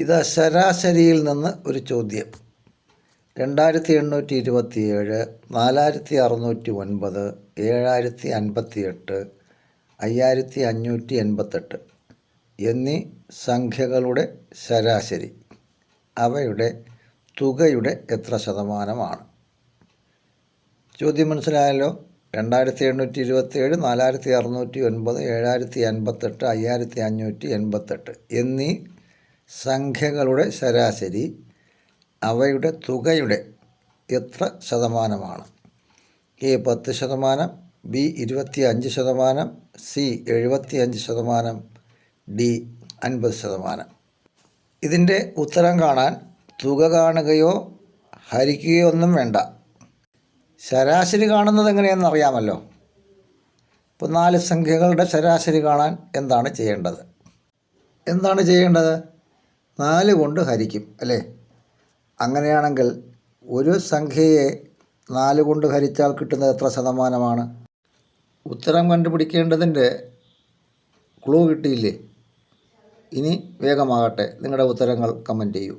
ഇത് ശരാശരിയിൽ നിന്ന് ഒരു ചോദ്യം. രണ്ടായിരത്തി എണ്ണൂറ്റി ഇരുപത്തി ഏഴ് നാലായിരത്തി അറുന്നൂറ്റി ഒൻപത് ഏഴായിരത്തി അൻപത്തി എട്ട് അയ്യായിരത്തി അഞ്ഞൂറ്റി എൺപത്തെട്ട് എന്നീ സംഖ്യകളുടെ ശരാശരി അവയുടെ തുകയുടെ എത്ര ശതമാനമാണ്? ചോദ്യം മനസ്സിലായല്ലോ? രണ്ടായിരത്തി എണ്ണൂറ്റി ഇരുപത്തി ഏഴ് നാലായിരത്തി അറുന്നൂറ്റി ഒൻപത് ഏഴായിരത്തി അൻപത്തെട്ട് അയ്യായിരത്തി അഞ്ഞൂറ്റി എൺപത്തെട്ട് എന്നീ സംഖ്യകളുടെ ശരാശരി അവയുടെ തുകയുടെ എത്ര ശതമാനമാണ്? എ പത്ത് ശതമാനം ബി ഇരുപത്തി അഞ്ച് ശതമാനം സി എഴുപത്തി അഞ്ച് ശതമാനം ഡി അൻപത് ശതമാനം. ഇതിന്റെ ഉത്തരം കാണാൻ തുക കാണുകയോ ഹരിക്കുകയോ ഒന്നും വേണ്ട. ശരാശരി കാണുന്നത് എങ്ങനെയെന്ന് അറിയാമല്ലോ? ഇപ്പോൾ നാല് സംഖ്യകളുടെ ശരാശരി കാണാൻ എന്താണ് ചെയ്യേണ്ടത്? എന്താണ് ചെയ്യേണ്ടത്? നാല് കൊണ്ട് ഹരിക്കും അല്ലേ? അങ്ങനെയാണെങ്കിൽ ഒരു സംഖ്യയെ നാല് കൊണ്ട് ഹരിച്ചാൽ കിട്ടുന്നത് എത്ര ശതമാനമാണ്? ഉത്തരം കണ്ടുപിടിക്കേണ്ടതിന്റെ ക്ലൂ കിട്ടിയില്ലേ? ഇനി വേഗമാകട്ടെ നിങ്ങളുടെ ഉത്തരങ്ങൾ കമന്റ് ചെയ്യൂ.